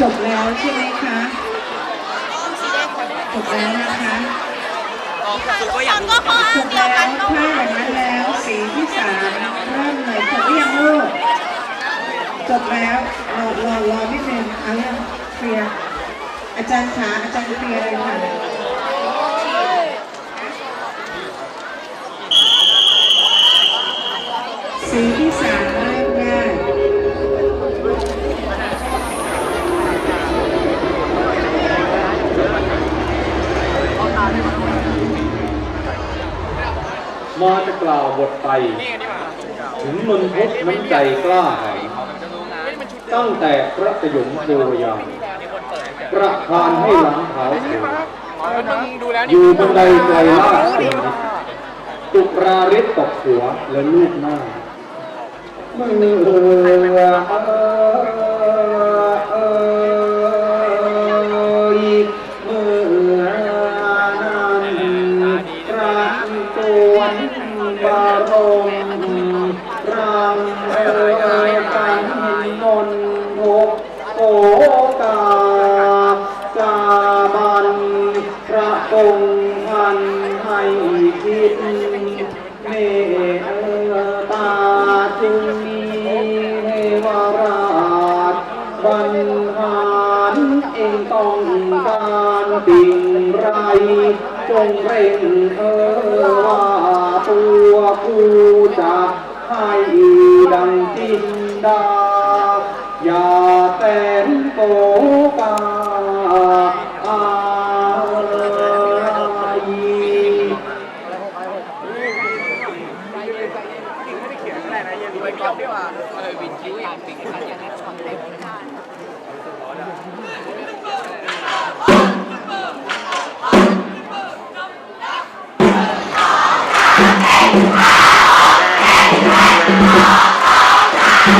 จบแล้วใช่ไหมคะจบแล้วนะคะสุก็อยากจบแล้วถ้าอย่างนั้นแล้วสีที่สามเริ่มเลยจบหรือยังลูกจบแล้วรอรอรอนิดนึงเอายังเคลียร์อาจารย์ขาอาจารย์เคลียร์เลยค่ะสีที่สามเริ่ มได้มาจะกล่าวบทไป ถึงนนทกน้ำใจกล้าหาญตั้งแต่พระสยมโพยานประทานให้หลังเท้าเสืออยู่บันไดไกลลาดสีตุกราริศตกหัวและลูกหน้าเมื่อเอ่ยเมื่อ งค์ท่านให้คิดเมตตาจึงมีเทวราชบันหารเองต้องการสิ่งไรจงเร่งเออว่าตัวผู้จะให้ดังจินดาอย่าแต่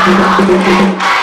เ